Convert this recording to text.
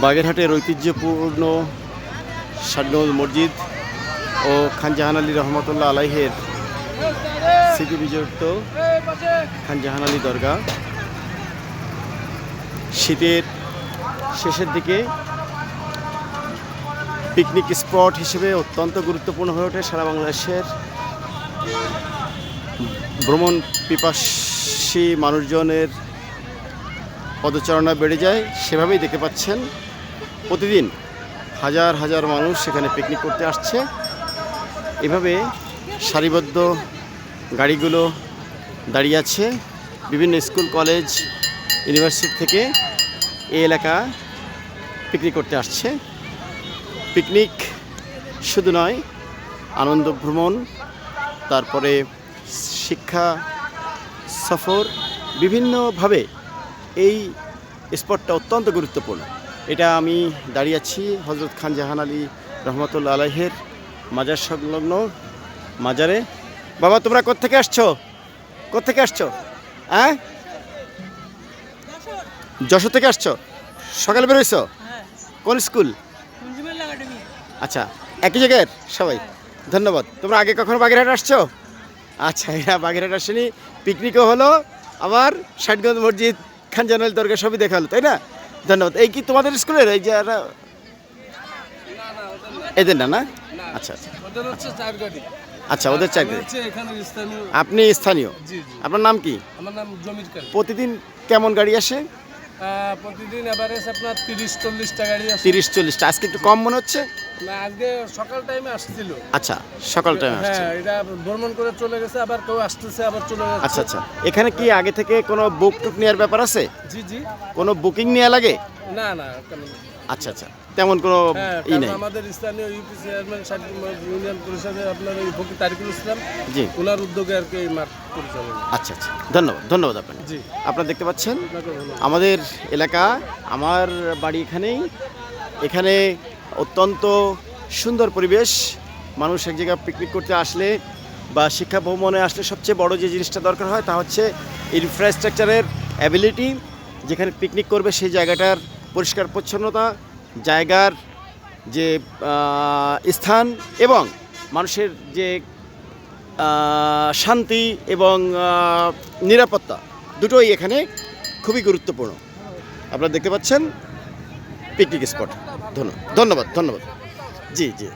বাগেরহাটের ঐতিহ্যপূর্ণ ষাটগঞ্জ মসজিদ ও খানজাহান আলী রহমতুল্লাহ আলাইহের স্মৃতি বিজড়িত খানজাহান আলী দরগা শীতের শেষের দিকে পিকনিক স্পট হিসেবে অত্যন্ত গুরুত্বপূর্ণ হয়ে ওঠে সারা বাংলাদেশের। ভ্রমণ পিপাসী মানুষজনের পদচারণা বেড়ে যায়, সেভাবেই দেখতে পাচ্ছেন প্রতিদিন হাজার হাজার মানুষ সেখানে পিকনিক করতে আসছে। এভাবে সারিবদ্ধ গাড়িগুলো দাঁড়িয়ে আছে, বিভিন্ন স্কুল, কলেজ, ইউনিভার্সিটি থেকে এই এলাকা পিকনিক করতে আসছে। পিকনিক শুধু নয়, আনন্দ ভ্রমণ, তারপরে শিক্ষা সফর, বিভিন্নভাবে এই স্পটটা অত্যন্ত গুরুত্বপূর্ণ। এটা আমি দাঁড়িয়ে আছি হজরত খান জাহান আলী রহমতুল্লা আলাইহের মাজার সংলগ্ন মাজারে। বাবা, তোমরা কোত্থেকে আসছো? কোত্থেকে আসছো? হ্যাঁ? যশোর থেকে আসছো? সকালে বেরোইছো কোন স্কুল? আচ্ছা একই জায়গার সবাই। ধন্যবাদ। তোমরা আগে কখনো বাগেরহাট আসছো? আচ্ছা এরা বাগেরহাট আসেনি। পিকনিকও হলো আবার ষাটগঞ্জ মসজিদ। খানজানাল দরকার সবই দেখা হলো তাই না? ধন্যবাদ। এই কি তোমাদের স্কুলের? এই যে এদের না না? আচ্ছা আচ্ছা। ওদের আচ্ছা চাকরি স্থানীয় আপনি স্থানীয়? আপনার নাম কি? প্রতিদিন কেমন গাড়ি আসে? প্রতিদিন এভারেজ আপনার তিরিশ চল্লিশটা গাড়ি আসে। তিরিশ চল্লিশটা আজকে একটু কম মনে হচ্ছে? না আজকে সকাল টাইমে আসছিল। আচ্ছা সকাল টাইম হ্যাঁ এটা ভ্রমণ করে চলে গেছে আবার কেউ আসতেছে আবার চলে যাচ্ছে। আচ্ছা আচ্ছা। এখানে কি আগে থেকে কোনো বুক টুক নেওয়ার ব্যাপার আছে? জি জি। কোনো বুকিং নেওয়া লাগে? না না আচ্ছা আচ্ছা। তেমন কোনো হ্যাঁ ই নেই। আমাদের স্থানীয় ইউপি চেয়ারম্যান ইউনিয়ন পরিষদের আপনার ওই ফকির তারিকুল ইসলাম জি। ওনার উদ্যোগে আর কি এই মাঠ পরিচালনা। আচ্ছা আচ্ছা। ধন্যবাদ ধন্যবাদ আপনাকে। জি। আপনারা দেখতে পাচ্ছেন আমাদের এলাকা আমার বাড়ি এখানেই। এখানে অত্যন্ত সুন্দর পরিবেশ। মানুষ এক জায়গায় পিকনিক করতে আসলে বা শিক্ষা ভ্রমণে আসলে সবচেয়ে বড় যে জিনিসটা দরকার হয় তা হচ্ছে ইনফ্রাস্ট্রাকচারের অ্যাবিলিটি যেখানে পিকনিক করবে সেই জায়গাটার পরিষ্কার পরিচ্ছন্নতা জায়গার যে স্থান এবং মানুষের যে শান্তি এবং নিরাপত্তা দুটোই এখানে খুবই গুরুত্বপূর্ণ। আপনারা দেখতে পাচ্ছেন পিকনিক স্পট ধন্যবাদ ধন্যবাদ ধন্যবাদ। জি জি।